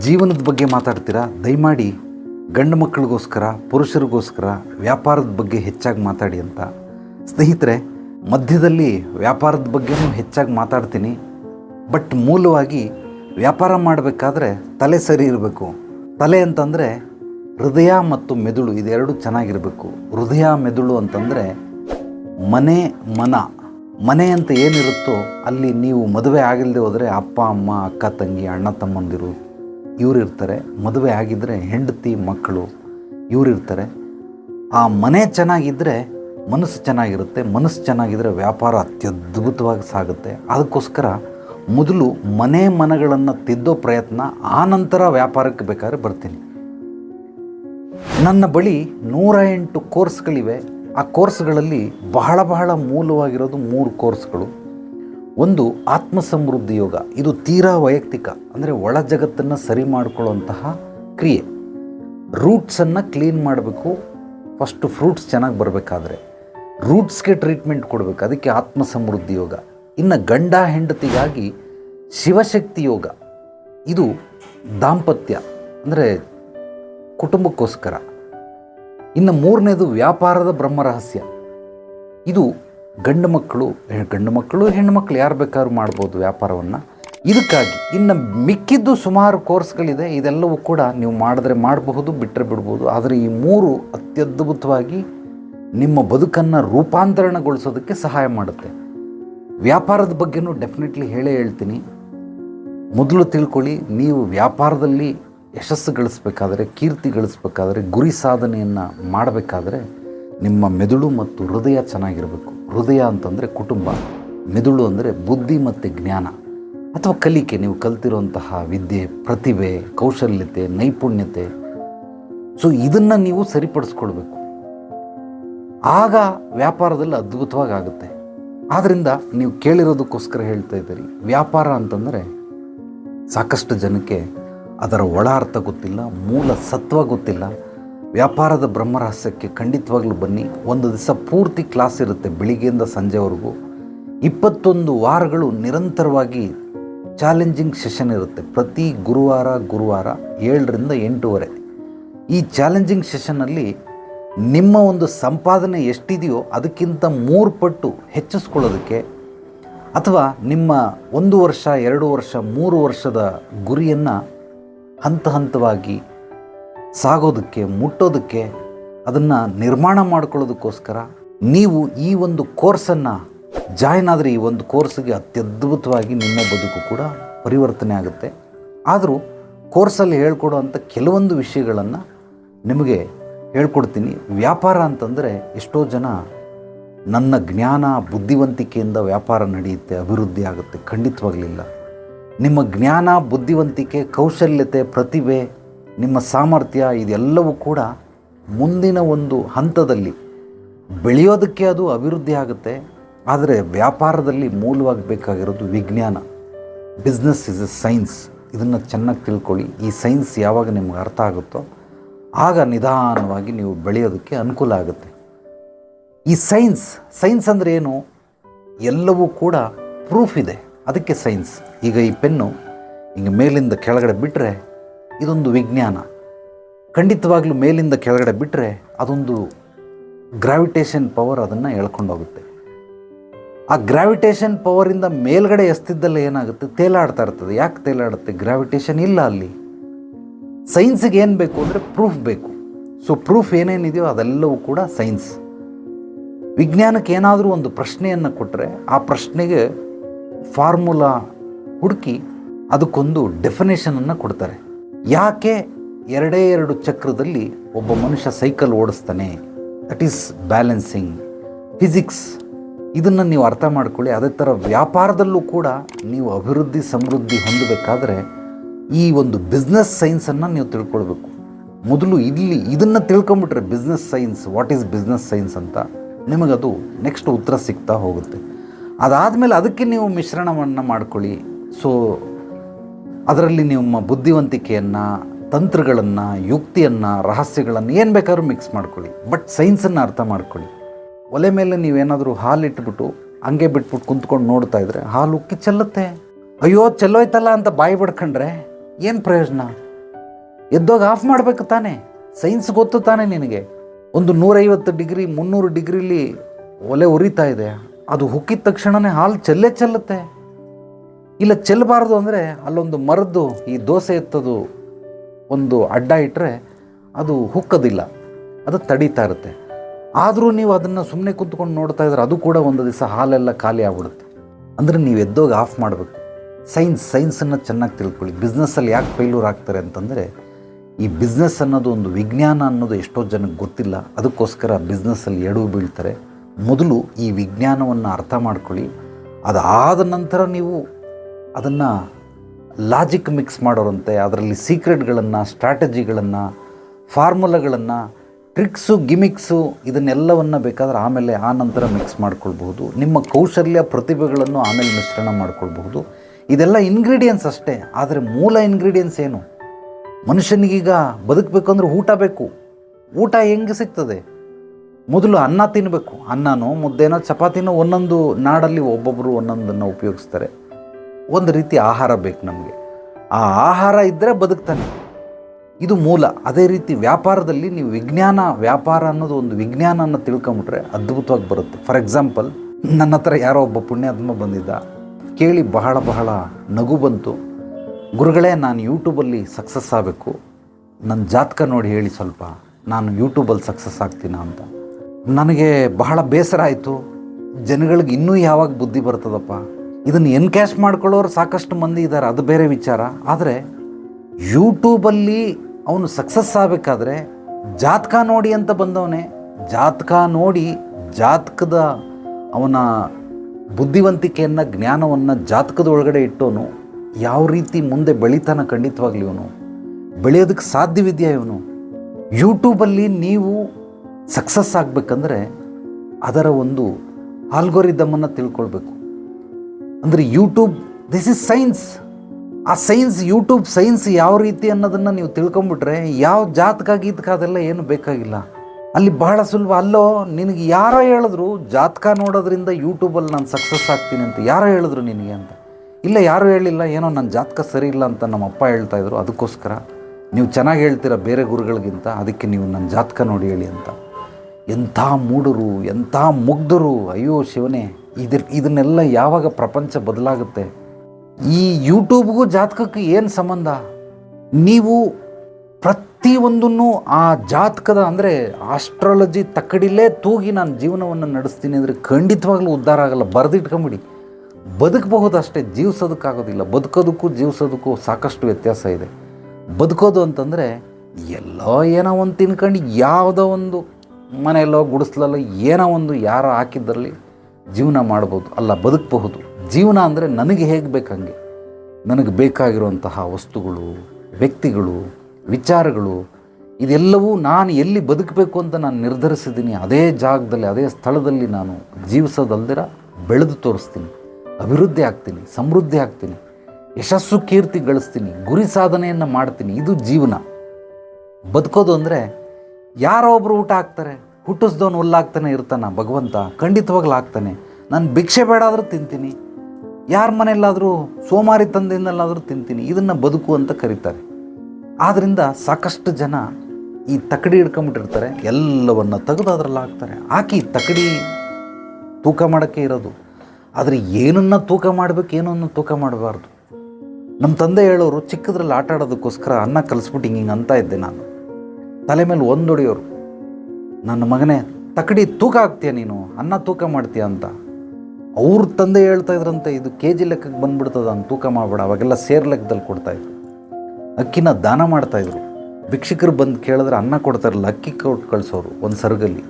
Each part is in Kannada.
ಜೀವನದ ಬಗ್ಗೆ ಮಾತಾಡ್ತೀರಾ? ದಯಮಾಡಿ ಗಂಡು ಮಕ್ಕಳಿಗೋಸ್ಕರ, ಪುರುಷರಿಗೋಸ್ಕರ ವ್ಯಾಪಾರದ ಬಗ್ಗೆ ಹೆಚ್ಚಾಗಿ ಮಾತಾಡಿ ಅಂತ. ಸ್ನೇಹಿತರೆ, ಮಧ್ಯದಲ್ಲಿ ವ್ಯಾಪಾರದ ಬಗ್ಗೆನೂ ಹೆಚ್ಚಾಗಿ ಮಾತಾಡ್ತೀನಿ. ಬಟ್ ಮೂಲವಾಗಿ ವ್ಯಾಪಾರ ಮಾಡಬೇಕಾದ್ರೆ ತಲೆ ಸರಿ ಇರಬೇಕು. ತಲೆ ಅಂತಂದರೆ ಹೃದಯ ಮತ್ತು ಮೆದುಳು, ಇದೆರಡು ಚೆನ್ನಾಗಿರಬೇಕು. ಹೃದಯ, ಮೆದುಳು ಅಂತಂದರೆ ಮನೆ, ಮನ. ಮನೆ ಅಂತ ಏನಿರುತ್ತೋ ಅಲ್ಲಿ ನೀವು ಮದುವೆ ಆಗಿಲ್ಲದೆ ಹೋದರೆ ಅಪ್ಪ, ಅಮ್ಮ, ಅಕ್ಕ, ತಂಗಿ, ಅಣ್ಣ, ತಮ್ಮಂದಿರು ಇವ್ರು ಇರ್ತಾರೆ ಮದುವೆ ಆಗಿದ್ದರೆ ಹೆಂಡತಿ, ಮಕ್ಕಳು ಇವ್ರು ಇರ್ತಾರೆ ಆ ಮನೆ ಚೆನ್ನಾಗಿದ್ದರೆ ಮನಸ್ಸು ಚೆನ್ನಾಗಿರುತ್ತೆ. ಮನಸ್ಸು ಚೆನ್ನಾಗಿದ್ದರೆ ವ್ಯಾಪಾರ ಅತ್ಯದ್ಭುತವಾಗಿ ಸಾಗುತ್ತೆ. ಅದಕ್ಕೋಸ್ಕರ ಮೊದಲು ಮನೆ ಮನಗಳನ್ನು ತಿದ್ದೋ ಪ್ರಯತ್ನ, ಆ ನಂತರ ವ್ಯಾಪಾರಕ್ಕೆ ಬೇಕಾದ್ರೆ ಬರ್ತೀನಿ. ನನ್ನ ಬಳಿ ನೂರ ಎಂಟು ಕೋರ್ಸ್ಗಳಿವೆ. ಆ ಕೋರ್ಸ್ಗಳಲ್ಲಿ ಬಹಳ ಬಹಳ ಮೂಲವಾಗಿರೋದು ಮೂರು ಕೋರ್ಸ್ಗಳು. ಒಂದು ಆತ್ಮ ಸಮೃದ್ಧಿ ಯೋಗ. ಇದು ತೀರಾ ವೈಯಕ್ತಿಕ, ಅಂದರೆ ಒಳ ಜಗತ್ತನ್ನು ಸರಿ ಮಾಡಿಕೊಳ್ಳುವಂತಹ ಕ್ರಿಯೆ. ರೂಟ್ಸನ್ನು ಕ್ಲೀನ್ ಮಾಡಬೇಕು. ಫಸ್ಟು ಫ್ರೂಟ್ಸ್ ಚೆನ್ನಾಗಿ ಬರಬೇಕಾದ್ರೆ. ರೂಟ್ಸ್ಗೆ ಟ್ರೀಟ್ಮೆಂಟ್ ಕೊಡಬೇಕು. ಅದಕ್ಕೆ ಆತ್ಮ ಸಮೃದ್ಧಿ ಯೋಗ. ಇನ್ನು ಗಂಡ ಹೆಂಡತಿಗಾಗಿ ಶಿವಶಕ್ತಿ ಯೋಗ. ಇದು ದಾಂಪತ್ಯ, ಅಂದರೆ ಕುಟುಂಬಕ್ಕೋಸ್ಕರ. ಇನ್ನು ಮೂರನೇದು ವ್ಯಾಪಾರದ ಬ್ರಹ್ಮರಹಸ್ಯ. ಇದು ಗಂಡು ಮಕ್ಕಳು ಗಂಡು ಮಕ್ಕಳು, ಹೆಣ್ಣು ಮಕ್ಕಳು ಯಾರು ಬೇಕಾದ್ರೂ ಮಾಡ್ಬೋದು ವ್ಯಾಪಾರವನ್ನು. ಇದಕ್ಕಾಗಿ ಇನ್ನು ಮಿಕ್ಕಿದ್ದು ಸುಮಾರು ಕೋರ್ಸ್ಗಳಿದೆ. ಇದೆಲ್ಲವೂ ಕೂಡ ನೀವು ಮಾಡಿದ್ರೆ ಮಾಡಬಹುದು ಬಿಟ್ಟರೆ ಬಿಡ್ಬೋದು. ಆದರೆ ಈ ಮೂರು ಅತ್ಯದ್ಭುತವಾಗಿ ನಿಮ್ಮ ಬದುಕನ್ನು ರೂಪಾಂತರಣಗೊಳಿಸೋದಕ್ಕೆ ಸಹಾಯ ಮಾಡುತ್ತೆ. ವ್ಯಾಪಾರದ ಬಗ್ಗೆನೂ ಡೆಫಿನೆಟ್ಲಿ ಹೇಳೇ ಹೇಳ್ತೀನಿ. ಮೊದಲು ತಿಳ್ಕೊಳ್ಳಿ, ನೀವು ವ್ಯಾಪಾರದಲ್ಲಿ ಯಶಸ್ಸು ಗಳಿಸ್ಬೇಕಾದ್ರೆ, ಕೀರ್ತಿ ಗಳಿಸ್ಬೇಕಾದ್ರೆ, ಗುರಿ ಸಾಧನೆಯನ್ನು ಮಾಡಬೇಕಾದ್ರೆ ನಿಮ್ಮ ಮೆದುಳು ಮತ್ತು ಹೃದಯ ಚೆನ್ನಾಗಿರಬೇಕು. ಹೃದಯ ಅಂತಂದರೆ ಕುಟುಂಬ, ಮೆದುಳು ಅಂದರೆ ಬುದ್ಧಿ ಮತ್ತು ಜ್ಞಾನ. ಅಥವಾ ಕಲಿಕೆ, ನೀವು ಕಲ್ತಿರುವಂತಹ ವಿದ್ಯೆ, ಪ್ರತಿಭೆ, ಕೌಶಲ್ಯತೆ, ನೈಪುಣ್ಯತೆ. ಸೊ ಇದನ್ನು ನೀವು ಸರಿಪಡಿಸ್ಕೊಳ್ಬೇಕು. ಆಗ ವ್ಯಾಪಾರದಲ್ಲಿ ಅದ್ಭುತವಾಗಿ ಆಗುತ್ತೆ ಆದ್ದರಿಂದ ನೀವು ಕೇಳಿರೋದಕ್ಕೋಸ್ಕರ ಹೇಳ್ತಾ ಇದ್ದೀರಿ. ವ್ಯಾಪಾರ ಅಂತಂದರೆ ಸಾಕಷ್ಟು ಜನಕ್ಕೆ ಅದರ ಒಳ ಅರ್ಥ ಗೊತ್ತಿಲ್ಲ, ಮೂಲ ಸತ್ವ ಗೊತ್ತಿಲ್ಲ. ವ್ಯಾಪಾರದ ಬ್ರಹ್ಮರಹಸ್ಯಕ್ಕೆ ಖಂಡಿತವಾಗ್ಲೂ ಬನ್ನಿ. ಒಂದು ದಿವಸ ಪೂರ್ತಿ ಕ್ಲಾಸ್ ಇರುತ್ತೆ ಬೆಳಿಗ್ಗೆಯಿಂದ ಸಂಜೆವರೆಗೂ. ಇಪ್ಪತ್ತೊಂದು ವಾರಗಳು ನಿರಂತರವಾಗಿ ಚಾಲೆಂಜಿಂಗ್ ಸೆಷನ್ ಇರುತ್ತೆ. ಪ್ರತಿ ಗುರುವಾರ ಗುರುವಾರ ಏಳರಿಂದ ಎಂಟೂವರೆ. ಈ ಚಾಲೆಂಜಿಂಗ್ ಸೆಷನ್ನಲ್ಲಿ ನಿಮ್ಮ ಒಂದು ಸಂಪಾದನೆ ಎಷ್ಟಿದೆಯೋ ಅದಕ್ಕಿಂತ ಮೂರು ಪಟ್ಟು ಹೆಚ್ಚಿಸ್ಕೊಳ್ಳೋದಕ್ಕೆ ಅಥವಾ ನಿಮ್ಮ ಒಂದು ವರ್ಷ, ಎರಡು ವರ್ಷ, ಮೂರು ವರ್ಷದ ಗುರಿಯನ್ನು ಹಂತ ಹಂತವಾಗಿ ಸಾಗೋದಕ್ಕೆ, ಮುಟ್ಟೋದಕ್ಕೆ, ಅದನ್ನು ನಿರ್ಮಾಣ ಮಾಡ್ಕೊಳ್ಳೋದಕ್ಕೋಸ್ಕರ ನೀವು ಈ ಒಂದು ಕೋರ್ಸನ್ನು ಜಾಯ್ನ್ ಆದರೆ ಈ ಒಂದು ಕೋರ್ಸ್ಗೆ ಅತ್ಯದ್ಭುತವಾಗಿ ನಿಮ್ಮ ಬದುಕು ಕೂಡ ಪರಿವರ್ತನೆ ಆಗುತ್ತೆ. ಆದರೂ ಕೋರ್ಸಲ್ಲಿ ಹೇಳ್ಕೊಡೋವಂಥ ಕೆಲವೊಂದು ವಿಷಯಗಳನ್ನು ನಿಮಗೆ ಹೇಳ್ಕೊಡ್ತೀನಿ. ವ್ಯಾಪಾರ ಅಂತಂದರೆ ಎಷ್ಟೋ ಜನ ನನ್ನ ಜ್ಞಾನ, ಬುದ್ಧಿವಂತಿಕೆಯಿಂದ ವ್ಯಾಪಾರ ನಡೆಯುತ್ತೆ, ಅಭಿವೃದ್ಧಿ ಆಗುತ್ತೆ, ಖಂಡಿತವಾಗಲಿಲ್ಲ. ನಿಮ್ಮ ಜ್ಞಾನ, ಬುದ್ಧಿವಂತಿಕೆ, ಕೌಶಲ್ಯತೆ, ಪ್ರತಿಭೆ ನಿಮ್ಮ ಸಾಮರ್ಥ್ಯ ಇದೆಲ್ಲವೂ ಕೂಡ ಮುಂದಿನ ಒಂದು ಹಂತದಲ್ಲಿ ಬೆಳೆಯೋದಕ್ಕೆ ಅದು ಅಭಿವೃದ್ಧಿ ಆಗುತ್ತೆ. ಆದರೆ ವ್ಯಾಪಾರದಲ್ಲಿ ಮೂಲವಾಗಿ ಬೇಕಾಗಿರೋದು ವಿಜ್ಞಾನ. ಬಿಸ್ನೆಸ್ ಇಸ್ ಎ ಸೈನ್ಸ್ ಇದನ್ನು ಚೆನ್ನಾಗಿ ತಿಳ್ಕೊಳ್ಳಿ. ಈ ಸೈನ್ಸ್ ಯಾವಾಗ ನಿಮ್ಗೆ ಅರ್ಥ ಆಗುತ್ತೋ ಆಗ ನಿಧಾನವಾಗಿ ನೀವು ಬೆಳೆಯೋದಕ್ಕೆ ಅನುಕೂಲ ಆಗುತ್ತೆ. ಈ ಸೈನ್ಸ್ ಸೈನ್ಸ್ ಅಂದರೆ ಏನು? ಎಲ್ಲವೂ ಕೂಡ ಪ್ರೂಫ್ ಇದೆ. ಅದಕ್ಕೆ ಸೈನ್ಸ್ ಈಗ ಈ ಪೆನ್ನು ಹಿಂಗೆ ಮೇಲಿಂದ ಕೆಳಗಡೆ ಬಿಟ್ಟರೆ ಇದೊಂದು ವಿಜ್ಞಾನ. ಖಂಡಿತವಾಗ್ಲೂ ಮೇಲಿಂದ ಕೆಳಗಡೆ ಬಿಟ್ಟರೆ ಅದೊಂದು ಗ್ರಾವಿಟೇಷನ್ ಪವರ್ ಅದನ್ನು ಎಳ್ಕೊಂಡೋಗುತ್ತೆ ಆ ಗ್ರಾವಿಟೇಷನ್ ಪವರಿಂದ ಮೇಲ್ಗಡೆ ಎಸ್ತಿದ್ದಲ್ಲ ಏನಾಗುತ್ತೆ? ತೇಲಾಡ್ತಾ ಇರ್ತದೆ. ಯಾಕೆ ತೇಲಾಡುತ್ತೆ? ಗ್ರಾವಿಟೇಷನ್ ಇಲ್ಲ ಅಲ್ಲಿ. ಸೈನ್ಸಿಗೆ ಏನು ಬೇಕು ಅಂದರೆ ಪ್ರೂಫ್ ಬೇಕು. ಸೊ ಪ್ರೂಫ್ ಏನೇನಿದೆಯೋ ಅದೆಲ್ಲವೂ ಕೂಡ ಸೈನ್ಸ್ ವಿಜ್ಞಾನಕ್ಕೆ ಏನಾದರೂ ಒಂದು ಪ್ರಶ್ನೆಯನ್ನು ಕೊಟ್ಟರೆ ಆ ಪ್ರಶ್ನೆಗೆ ಫಾರ್ಮುಲಾ ಹುಡುಕಿ ಅದಕ್ಕೊಂದು ಡೆಫಿನೇಷನನ್ನು ಕೊಡ್ತಾರೆ. ಯಾಕೆ ಎರಡೇ ಎರಡು ಚಕ್ರದಲ್ಲಿ ಒಬ್ಬ ಮನುಷ್ಯ ಸೈಕಲ್ ಓಡಿಸ್ತಾನೆ? ದಟ್ ಈಸ್ ಬ್ಯಾಲೆನ್ಸಿಂಗ್ ಫಿಸಿಕ್ಸ್ ಇದನ್ನು ನೀವು ಅರ್ಥ ಮಾಡ್ಕೊಳ್ಳಿ. ಅದೇ ಥರ ವ್ಯಾಪಾರದಲ್ಲೂ ಕೂಡ ನೀವು ಅಭಿವೃದ್ಧಿ, ಸಮೃದ್ಧಿ ಹೊಂದಬೇಕಾದ್ರೆ ಈ ಒಂದು ಬಿಸ್ನೆಸ್ ಸೈನ್ಸನ್ನು ನೀವು ತಿಳ್ಕೊಳ್ಬೇಕು. ಮೊದಲು ಇಲ್ಲಿ ಇದನ್ನು ತಿಳ್ಕೊಂಬಿಟ್ರೆ business science what is business science ಅಂತ ನಿಮಗದು ನೆಕ್ಸ್ಟ್ ಉತ್ತರ ಸಿಗ್ತಾ ಹೋಗುತ್ತೆ. ಅದಾದಮೇಲೆ ಅದಕ್ಕೆ ನೀವು ಮಿಶ್ರಣವನ್ನು ಮಾಡ್ಕೊಳ್ಳಿ. ಸೊ ಅದರಲ್ಲಿ ನಿಮ್ಮ ಬುದ್ಧಿವಂತಿಕೆಯನ್ನು, ತಂತ್ರಗಳನ್ನು, ಯುಕ್ತಿಯನ್ನು, ರಹಸ್ಯಗಳನ್ನು ಏನು ಬೇಕಾದ್ರೂ ಮಿಕ್ಸ್ ಮಾಡ್ಕೊಳ್ಳಿ. ಬಟ್ ಸೈನ್ಸನ್ನು ಅರ್ಥ ಮಾಡ್ಕೊಳ್ಳಿ. ಒಲೆ ಮೇಲೆ ನೀವೇನಾದರೂ ಹಾಲು ಇಟ್ಬಿಟ್ಟು ಹಂಗೆ ಬಿಟ್ಬಿಟ್ಟು ಕುಂತ್ಕೊಂಡು ನೋಡ್ತಾ ಇದ್ರೆ ಹಾಲು ಉಕ್ಕಿ ಚೆಲ್ಲುತ್ತೆ ಅಯ್ಯೋ ಚೆಲ್ಲೋಯ್ತಲ್ಲ ಅಂತ ಬಾಯಿ ಬಡ್ಕೊಂಡ್ರೆ ಏನು ಪ್ರಯೋಜನ? ಎದ್ದೋಗ ಆಫ್ ಮಾಡಬೇಕು ತಾನೇ? ಸೈನ್ಸ್ ಗೊತ್ತು ತಾನೇ ನಿನಗೆ? ಒಂದು ನೂರೈವತ್ತು ಡಿಗ್ರಿ, ಮುನ್ನೂರು ಡಿಗ್ರಿಲಿ ಒಲೆ ಉರಿತಾ ಇದೆ. ಅದು ಹುಕ್ಕಿದ ತಕ್ಷಣವೇ ಹಾಲು ಚೆಲ್ಲೇ ಚೆಲ್ಲುತ್ತೆ. ಇಲ್ಲ ಚೆಲ್ಲಬಾರ್ದು ಅಂದರೆ ಅಲ್ಲೊಂದು ಮರದ್ದು ಈ ದೋಸೆ ಎತ್ತದು ಒಂದು ಅಡ್ಡ ಇಟ್ಟರೆ ಅದು ಹುಕ್ಕದಿಲ್ಲ. ಅದು ತಡೀತಾ ಇರುತ್ತೆ. ಆದರೂ ನೀವು ಅದನ್ನು ಸುಮ್ಮನೆ ಕುತ್ಕೊಂಡು ನೋಡ್ತಾ ಇದ್ರೆ ಅದು ಕೂಡ ಒಂದು ದಿವಸ ಹಾಲೆಲ್ಲ ಖಾಲಿ ಆಗ್ಬಿಡುತ್ತೆ. ಅಂದರೆ ನೀವು ಎದ್ದೋಗ ಆಫ್ ಮಾಡಬೇಕು. ಸೈನ್ಸ್ ಸೈನ್ಸನ್ನು ಚೆನ್ನಾಗಿ ತಿಳ್ಕೊಳ್ಳಿ. ಬಿಸ್ನೆಸ್ಸಲ್ಲಿ ಯಾಕೆ ಫೇಲ್ಯೂರ್ ಆಗ್ತಾರೆ ಅಂತಂದರೆ, ಈ ಬಿಸ್ನೆಸ್ ಅನ್ನೋದು ಒಂದು ವಿಜ್ಞಾನ ಅನ್ನೋದು ಎಷ್ಟೋ ಜನಕ್ಕೆ ಗೊತ್ತಿಲ್ಲ. ಅದಕ್ಕೋಸ್ಕರ ಬಿಸ್ನೆಸ್ಸಲ್ಲಿ ಎಡವು ಬೀಳ್ತಾರೆ. ಮೊದಲು ಈ ವಿಜ್ಞಾನವನ್ನು ಅರ್ಥ ಮಾಡ್ಕೊಳ್ಳಿ. ಅದಾದ ನಂತರ ನೀವು ಅದನ್ನು ಲಾಜಿಕ್ ಮಿಕ್ಸ್ ಮಾಡೋರಂತೆ, ಅದರಲ್ಲಿ ಸೀಕ್ರೆಟ್ಗಳನ್ನು ಸ್ಟ್ರಾಟಜಿಗಳನ್ನು ಫಾರ್ಮುಲಾಗಳನ್ನು ಟ್ರಿಕ್ಸು ಗಿಮಿಕ್ಸು ಇದನ್ನೆಲ್ಲವನ್ನು ಬೇಕಾದರೆ ಆಮೇಲೆ ಆ ನಂತರ ಮಿಕ್ಸ್ ಮಾಡ್ಕೊಳ್ಬಹುದು. ನಿಮ್ಮ ಕೌಶಲ್ಯ ಪ್ರತಿಭೆಗಳನ್ನು ಆಮೇಲೆ ಮಿಶ್ರಣ ಮಾಡ್ಕೊಳ್ಬಹುದು. ಇದೆಲ್ಲ ಇಂಗ್ರೀಡಿಯೆಂಟ್ಸ್ ಅಷ್ಟೇ, ಆದರೆ ಮೂಲ ಇಂಗ್ರೀಡಿಯೆಂಟ್ಸ್ ಏನು? ಮನುಷ್ಯನಿಗೀಗ ಬದುಕಬೇಕು ಅಂದ್ರೆ ಊಟ ಬೇಕು. ಊಟ ಹೆಂಗೆ ಸಿಗ್ತದೆ? ಮೊದಲು ಅನ್ನ ತಿನ್ನಬೇಕು ಅನ್ನನೋ, ಮುದ್ದೆನೋ, ಚಪಾತಿನೋ ಒಂದೊಂದು ನಾಡಲ್ಲಿ ಒಬ್ಬೊಬ್ಬರು ಒಂದೊಂದನ್ನು ಉಪಯೋಗಿಸ್ತಾರೆ. ಒಂದು ರೀತಿ ಆಹಾರ ಬೇಕು ನಮಗೆ. ಆ ಆಹಾರ ಇದ್ದರೆ ಬದುಕ್ತಾನೆ. ಇದು ಮೂಲ. ಅದೇ ರೀತಿ ವ್ಯಾಪಾರದಲ್ಲಿ ನೀವು ವಿಜ್ಞಾನ, ವ್ಯಾಪಾರ ಅನ್ನೋದು ಒಂದು ವಿಜ್ಞಾನನ ತಿಳ್ಕೊಂಬಿಟ್ರೆ ಅದ್ಭುತವಾಗಿ ಬರುತ್ತೆ. ಫಾರ್ ಎಕ್ಸಾಂಪಲ್ ನನ್ನ ಹತ್ರ ಯಾರೋ ಒಬ್ಬ ಪುಣ್ಯಾತ್ಮ ಬಂದಿದ್ದ. ಕೇಳಿ ಬಹಳ ಬಹಳ ನಗು ಬಂತು. ಗುರುಗಳೇ, ನಾನು ಯೂಟ್ಯೂಬಲ್ಲಿ ಸಕ್ಸಸ್ ಆಗಬೇಕು. ನನ್ನ ಜಾತಕ ನೋಡಿ ಹೇಳಿ ಸ್ವಲ್ಪ. ನಾನು ಯೂಟ್ಯೂಬಲ್ಲಿ ಸಕ್ಸಸ್ ಆಗ್ತೀನ ಅಂತ. ನನಗೆ ಬಹಳ ಬೇಸರ ಆಯಿತು. ಜನಗಳಿಗೆ ಇನ್ನೂ ಯಾವಾಗ ಬುದ್ಧಿ ಬರ್ತದಪ್ಪ? ಇದನ್ನು ಎನ್ಕ್ಯಾಶ್ ಮಾಡ್ಕೊಳ್ಳೋರು ಸಾಕಷ್ಟು ಮಂದಿ ಇದ್ದಾರೆ ಅದು ಬೇರೆ ವಿಚಾರ. ಆದರೆ ಯೂಟ್ಯೂಬಲ್ಲಿ ಅವನು ಸಕ್ಸಸ್ ಆಗಬೇಕಾದ್ರೆ ಜಾತಕ ನೋಡಿ ಅಂತ ಬಂದವನೇ. ಜಾತಕ ನೋಡಿ ಜಾತಕದ ಅವನ ಬುದ್ಧಿವಂತಿಕೆಯನ್ನು, ಜ್ಞಾನವನ್ನು ಜಾತಕದ ಒಳಗಡೆ ಇಟ್ಟವನು, ಯಾವ ರೀತಿ ಮುಂದೆ ಬೆಳೀತಾನ ಖಂಡಿತವಾಗ್ಲಿ ಇವನು. ಬೆಳೆಯೋದಕ್ಕೆ ಸಾಧ್ಯವಿದೆಯಾ ಇವನು? ಯೂಟ್ಯೂಬಲ್ಲಿ ನೀವು ಸಕ್ಸಸ್ ಆಗಬೇಕಂದ್ರೆ ಅದರ ಒಂದು ಆಲ್ಗೋರಿದಮನ್ನು ತಿಳ್ಕೊಳ್ಬೇಕು. ಅಂದರೆ ಯೂಟ್ಯೂಬ್ ದಿಸ್ ಇಸ್ ಸೈನ್ಸ್ ಆ ಸೈನ್ಸ್ ಯೂಟ್ಯೂಬ್ ಸೈನ್ಸ್ ಯಾವ ರೀತಿ ಅನ್ನೋದನ್ನು ನೀವು ತಿಳ್ಕೊಂಬಿಟ್ರೆ ಯಾವ ಜಾತಕ ಗೀತಕ ಅದೆಲ್ಲ ಏನು ಬೇಕಾಗಿಲ್ಲ. ಅಲ್ಲಿ ಬಹಳ ಸುಲಭ. ಅಲ್ಲೋ, ನಿನಗೆ ಯಾರೋ ಹೇಳಿದ್ರು, ಜಾತಕ ನೋಡೋದ್ರಿಂದ ಯೂಟ್ಯೂಬಲ್ಲಿ ನಾನು ಸಕ್ಸಸ್ ಆಗ್ತೀನಿ ಅಂತ ಯಾರೋ ಹೇಳಿದ್ರು ನಿನಗೆ ಅಂತ. ಇಲ್ಲ, ಯಾರೂ ಹೇಳಿಲ್ಲ, ಏನೋ ನನ್ನ ಜಾತಕ ಸರಿ ಇಲ್ಲ ಅಂತ ನಮ್ಮ ಅಪ್ಪ ಹೇಳ್ತಾ ಇದ್ರು, ಅದಕ್ಕೋಸ್ಕರ ನೀವು ಚೆನ್ನಾಗಿ ಹೇಳ್ತೀರ ಬೇರೆ ಗುರುಗಳಿಗಿಂತ, ಅದಕ್ಕೆ ನೀವು ನನ್ನ ಜಾತಕ ನೋಡಿ ಹೇಳಿ ಅಂತ. ಎಂಥ ಮೂಡರು ಎಂಥ ಮುಗ್ಧರು, ಅಯ್ಯೋ ಶಿವನೇ. ಇದ್ರ ಇದನ್ನೆಲ್ಲ ಯಾವಾಗ ಪ್ರಪಂಚ ಬದಲಾಗುತ್ತೆ? ಈ ಯೂಟ್ಯೂಬ್ಗೂ ಜಾತಕಕ್ಕೆ ಏನು ಸಂಬಂಧ? ನೀವು ಪ್ರತಿಯೊಂದನ್ನು ಆ ಜಾತಕದ, ಅಂದರೆ ಆಸ್ಟ್ರಾಲಜಿ ತಕ್ಕಡಿಲೇ ತೂಗಿ ನಾನು ಜೀವನವನ್ನು ನಡೆಸ್ತೀನಿ ಅಂದರೆ ಖಂಡಿತವಾಗ್ಲೂ ಉದ್ಧಾರ ಆಗಲ್ಲ. ಬರೆದಿಟ್ಕೊಂಬಿಡಿ. ಬದುಕಬಹುದು ಅಷ್ಟೇ ಜೀವಿಸೋದಕ್ಕಾಗೋದಿಲ್ಲ ಬದುಕೋದಕ್ಕೂ ಜೀವಿಸೋದಕ್ಕೂ ಸಾಕಷ್ಟು ವ್ಯತ್ಯಾಸ ಇದೆ. ಬದುಕೋದು ಅಂತಂದರೆ ಎಲ್ಲೋ ಏನೋ ಒಂದು ತಿನ್ಕೊಂಡು ಯಾವುದೋ ಒಂದು ಮನೆಯಲ್ಲೋ ಗುಡಿಸ್ಲಲ್ಲೋ ಏನೋ ಒಂದು ಯಾರೋ ಹಾಕಿದ್ರಲ್ಲಿ ಜೀವನ ಮಾಡ್ಬೋದು, ಅಲ್ಲ ಬದುಕಬಹುದು. ಜೀವನ ಅಂದರೆ ನನಗೆ ಹೇಗೆ ಬೇಕಂಗೆ ನನಗೆ ಬೇಕಾಗಿರುವಂತಹ ವಸ್ತುಗಳು, ವ್ಯಕ್ತಿಗಳು, ವಿಚಾರಗಳು, ಇದೆಲ್ಲವೂ ನಾನು ಎಲ್ಲಿ ಬದುಕಬೇಕು ಅಂತ ನಾನು ನಿರ್ಧರಿಸಿದ್ದೀನಿ, ಅದೇ ಜಾಗದಲ್ಲಿ, ಅದೇ ಸ್ಥಳದಲ್ಲಿ ನಾನು ಜೀವಿಸೋದಲ್ದಿರ ಬೆಳೆದು ತೋರಿಸ್ತೀನಿ, ಅಭಿವೃದ್ಧಿ ಆಗ್ತೀನಿ, ಸಮೃದ್ಧಿ ಆಗ್ತೀನಿ, ಯಶಸ್ಸು ಕೀರ್ತಿ ಗಳಿಸ್ತೀನಿ, ಗುರಿ ಸಾಧನೆಯನ್ನು ಮಾಡ್ತೀನಿ. ಇದು ಜೀವನ. ಬದುಕೋದು ಅಂದರೆ ಯಾರೋ ಒಬ್ಬರು ಊಟ ಹಾಕ್ತಾರೆ ಹುಟ್ಟಿಸ್ದವನು ಒಲ್ಲಾಗ್ತಾನೆ ಇರ್ತಾನ, ಭಗವಂತ ಖಂಡಿತವಾಗ್ಲೂ ಆಗ್ತಾನೆ. ನಾನು ಭಿಕ್ಷೆ ಬೇಡ ಆದರೂ ತಿಂತೀನಿ. ಯಾರ ಮನೆಯಲ್ಲಾದರೂ ಸೋಮಾರಿ ತಂದೆಯಿಂದಲ್ಲಾದರೂ ತಿಂತೀನಿ. ಇದನ್ನು ಬದುಕು ಅಂತ ಕರೀತಾರೆ. ಆದ್ದರಿಂದ ಸಾಕಷ್ಟು ಜನ ಈ ತಕಡಿ ಹಿಡ್ಕೊಂಬಿಟ್ಟಿರ್ತಾರೆ ಎಲ್ಲವನ್ನು ತೆಗೆದು ಅದರಲ್ಲಿ ಹಾಕ್ತಾರೆ. ಹಾಕಿ ತಕಡಿ ತೂಕ ಮಾಡೋಕ್ಕೆ ಇರೋದು. ಆದರೆ ಏನನ್ನ ತೂಕ ಮಾಡಬೇಕು, ಏನನ್ನು ತೂಕ ಮಾಡಬಾರ್ದು. ನಮ್ಮ ತಂದೆ ಹೇಳೋರು ಚಿಕ್ಕದ್ರಲ್ಲಿ ಆಟ ಆಡೋದಕ್ಕೋಸ್ಕರ ಅನ್ನ ಕಲಿಸ್ಬಿಟ್ಟು ಹಿಂಗೆ ಅಂತ ಇದ್ದೆ ನಾನು. ತಲೆ ಮೇಲೆ ಒಂದು ಹೊಡೆಯೋರು. ನನ್ನ ಮಗನೇ, ತಕಡಿ ತೂಕ ಆಗ್ತೀಯ ನೀನು, ಅನ್ನ ತೂಕ ಮಾಡ್ತೀಯ ಅಂತ. ಅವ್ರ ತಂದೆ ಹೇಳ್ತಾ ಇದ್ರಂತೆ, ಇದು ಕೆ ಜಿ ಲೆಕ್ಕಕ್ಕೆ ಬಂದ್ಬಿಡ್ತದ ಅಂತ ತೂಕ ಮಾಡಬೇಡ, ಅವಾಗೆಲ್ಲ ಸೇರ್ ಲೆಕ್ಕದಲ್ಲಿ ಕೊಡ್ತಾಯಿದ್ರು ಅಕ್ಕಿನ ದಾನ ಮಾಡ್ತಾಯಿದ್ರು ಭಿಕ್ಷಕರು ಬಂದು ಕೇಳಿದ್ರೆ ಅನ್ನ ಕೊಡ್ತಾರಲ್ಲ, ಅಕ್ಕಿ ಕೊಟ್ಟು ಕಳಿಸೋರು, ಒಂದು ಸರ್ಗಲ್ಲಿ.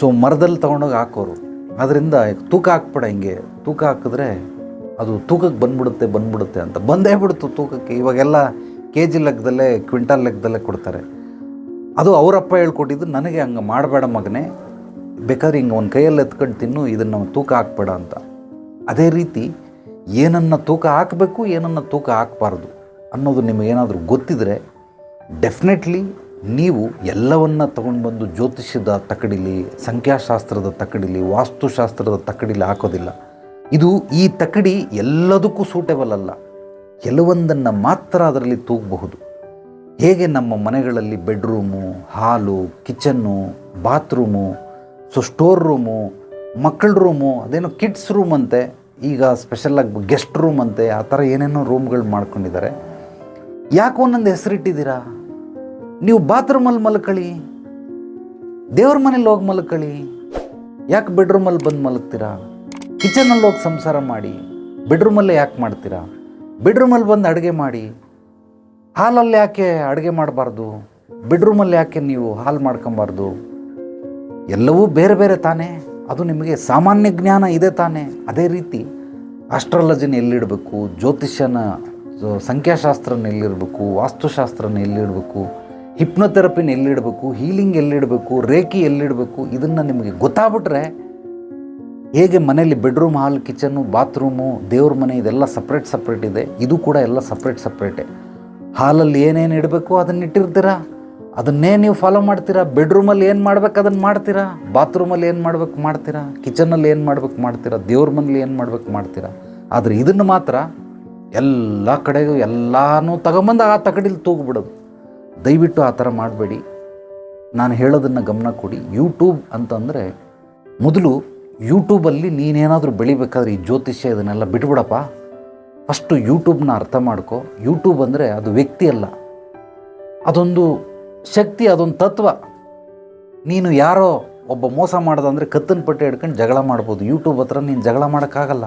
ಸೊ ಮರದಲ್ಲಿ ತೊಗೊಂಡೋಗಿ ಹಾಕೋರು. ಅದರಿಂದ ತೂಕ ಹಾಕ್ಬೇಡ ಹಿಂಗೆ, ತೂಕ ಹಾಕಿದ್ರೆ ಅದು ತೂಕಕ್ಕೆ ಬಂದ್ಬಿಡುತ್ತೆ ಬಂದ್ಬಿಡುತ್ತೆ ಅಂತ. ಬಂದೇ ಬಿಡ್ತು ತೂಕಕ್ಕೆ. ಇವಾಗೆಲ್ಲ ಕೆ ಜಿ ಲೆಕ್ಕದಲ್ಲೇ, ಕ್ವಿಂಟಲ್ ಲೆಕ್ಕದಲ್ಲೇ ಕೊಡ್ತಾರೆ. ಅದು ಅವರಪ್ಪ ಹೇಳ್ಕೊಟ್ಟಿದ್ದು, ನನಗೆ ಹಂಗೆ ಮಾಡಬೇಡ ಮಗನೇ, ಬೇಕಾದ್ರೆ ಹಿಂಗೆ ಒಂದು ಕೈಯಲ್ಲಿ ಎತ್ಕೊಂಡು ತಿನ್ನು, ಇದನ್ನು ತೂಕ ಹಾಕ್ಬೇಡ ಅಂತ. ಅದೇ ರೀತಿ, ಏನನ್ನು ತೂಕ ಹಾಕಬೇಕು, ಏನನ್ನು ತೂಕ ಹಾಕಬಾರ್ದು ಅನ್ನೋದು ನಿಮಗೇನಾದರೂ ಗೊತ್ತಿದ್ರೆ ಡೆಫಿನೆಟ್ಲಿ ನೀವು ಎಲ್ಲವನ್ನ ತಗೊಂಡು ಬಂದು ಜ್ಯೋತಿಷ್ಯದ ತಕಡಿಲಿ ಸಂಖ್ಯಾಶಾಸ್ತ್ರದ ತಕಡಿಲಿ ವಾಸ್ತುಶಾಸ್ತ್ರದ ತಕಡಿಲಿ ಹಾಕೋದಿಲ್ಲ. ಇದು ಈ ತಕಡಿ ಎಲ್ಲದಕ್ಕೂ ಸೂಟೇಬಲ್ ಅಲ್ಲ. ಕೆಲವೊಂದನ್ನು ಮಾತ್ರ ಅದರಲ್ಲಿ ತೂಗಬಹುದು. ಹೇಗೆ ನಮ್ಮ ಮನೆಗಳಲ್ಲಿ bedroom, hall, kitchen, bathroom, so store room, ಮಕ್ಕಳ ರೂಮು, ಅದೇನೋ ಕಿಡ್ಸ್ ರೂಮ್ ಅಂತೆ, ಈಗ ಸ್ಪೆಷಲಾಗಿ ಗೆಸ್ಟ್ ರೂಮ್ ಅಂತೆ, ಆ ಥರ ಏನೇನೋ ರೂಮ್ಗಳು ಮಾಡ್ಕೊಂಡಿದ್ದಾರೆ. ಯಾಕೆ ಒಂದೊಂದು ಹೆಸರಿಟ್ಟಿದ್ದೀರಾ? ನೀವು ಬಾತ್ರೂಮಲ್ಲಿ ಮಲ್ಕೊಳ್ಳಿ, ದೇವ್ರ ಮನೇಲಿ ಹೋಗಿ ಮಲ್ಕೊಳ್ಳಿ, ಯಾಕೆ ಬೆಡ್ರೂಮಲ್ಲಿ ಬಂದು ಮಲಗ್ತೀರಾ? ಕಿಚನಲ್ಲಿ ಹೋಗಿ ಸಂಸಾರ ಮಾಡಿ ಬೆಡ್ರೂಮಲ್ಲೇ ಯಾಕೆ ಮಾಡ್ತೀರಾ? ಬೆಡ್ರೂಮಲ್ಲಿ ಬಂದು ಅಡುಗೆ ಮಾಡಿ ಹಾಲಲ್ಲಿ ಯಾಕೆ ಅಡುಗೆ ಮಾಡಬಾರ್ದು? ಬೆಡ್ರೂಮಲ್ಲಿ ಯಾಕೆ ನೀವು ಹಾಲು ಮಾಡ್ಕೊಬಾರ್ದು? ಎಲ್ಲವೂ ಬೇರೆ ಬೇರೆ ತಾನೇ. ಅದು ನಿಮಗೆ ಸಾಮಾನ್ಯ ಜ್ಞಾನ ಇದೆ ತಾನೇ. ಅದೇ ರೀತಿ ಆಸ್ಟ್ರಾಲಜಿನ ಎಲ್ಲಿಡಬೇಕು? ಜ್ಯೋತಿಷ್ಯನ ಸಂಖ್ಯಾಶಾಸ್ತ್ರನ ಎಲ್ಲಿಡಬೇಕು? ವಾಸ್ತುಶಾಸ್ತ್ರನ ಎಲ್ಲಿಡಬೇಕು? ಹಿಪ್ನೋಥೆರಪಿನ ಎಲ್ಲಿಡಬೇಕು? ಹೀಲಿಂಗ್ ಎಲ್ಲಿಡಬೇಕು? ರೇಖಿ ಎಲ್ಲಿಡಬೇಕು? ಇದನ್ನು ನಿಮಗೆ ಗೊತ್ತಾಗ್ಬಿಟ್ರೆ ಹೇಗೆ ಮನೇಲಿ ಬೆಡ್ರೂಮ್, ಹಾಲ್, ಕಿಚನ್ನು, ಬಾತ್ರೂಮು, ದೇವ್ರ ಮನೆ ಇದೆಲ್ಲ ಸಪ್ರೇಟ್ ಸಪ್ರೇಟ್ ಇದೆ. ಇದು ಕೂಡ ಎಲ್ಲ ಸಪ್ರೇಟ್ ಸಪ್ರೇಟೇ ಹಾಲಲ್ಲಿ ಏನೇನು ಇಡಬೇಕು ಅದನ್ನ ಇಟ್ಟಿರ್ತೀರಾ? ಅದನ್ನೇ ನೀವು ಫಾಲೋ ಮಾಡ್ತೀರಾ? ಬೆಡ್ರೂಮಲ್ಲಿ ಏನು ಮಾಡ್ಬೇಕು ಅದನ್ನು ಮಾಡ್ತೀರಾ? ಬಾತ್ರೂಮಲ್ಲಿ ಏನು ಮಾಡ್ಬೇಕು ಮಾಡ್ತೀರಾ? ಕಿಚನಲ್ಲಿ ಏನು ಮಾಡ್ಬೇಕು ಮಾಡ್ತೀರಾ? ದೇವ್ರ ಮನೇಲಿ ಏನು ಮಾಡ್ಬೇಕು ಮಾಡ್ತೀರಾ? ಆದರೆ ಇದನ್ನು ಮಾತ್ರ ಎಲ್ಲ ಕಡೆಗೂ ಎಲ್ಲನೂ ತಗೊಂಬಂದು ಆ ತಗಡಿಲಿ ತೂಗ್ಬಿಡೋದು. ದಯವಿಟ್ಟು ಆ ಥರ ಮಾಡಬೇಡಿ. ನಾನು ಹೇಳೋದನ್ನು ಗಮನ ಕೊಡಿ. ಯೂಟ್ಯೂಬ್ ಅಂತಂದರೆ ಮೊದಲು ಯೂಟ್ಯೂಬಲ್ಲಿ ನೀನೇನಾದರೂ ಬೆಳಿಬೇಕಾದ್ರೆ ಈ ಜ್ಯೋತಿಷ್ಯ ಇದನ್ನೆಲ್ಲ ಬಿಟ್ಬಿಡಪ್ಪ. ಫಸ್ಟು ಯೂಟ್ಯೂಬ್ನ ಅರ್ಥ ಮಾಡ್ಕೊ. ಯೂಟ್ಯೂಬ್ ಅಂದರೆ ಅದು ವ್ಯಕ್ತಿ ಅಲ್ಲ. ಅದೊಂದು ಶಕ್ತಿ, ಅದೊಂದು ತತ್ವ. ನೀನು ಯಾರೋ ಒಬ್ಬ ಮೋಸ ಮಾಡೋದು ಅಂದರೆ ಕತ್ತನ ಪಟ್ಟೆ ಹಿಡ್ಕೊಂಡು ಜಗಳ ಮಾಡ್ಬೋದು. ಯೂಟ್ಯೂಬ್ ಹತ್ರ ನೀನು ಜಗಳ ಮಾಡೋಕ್ಕಾಗಲ್ಲ.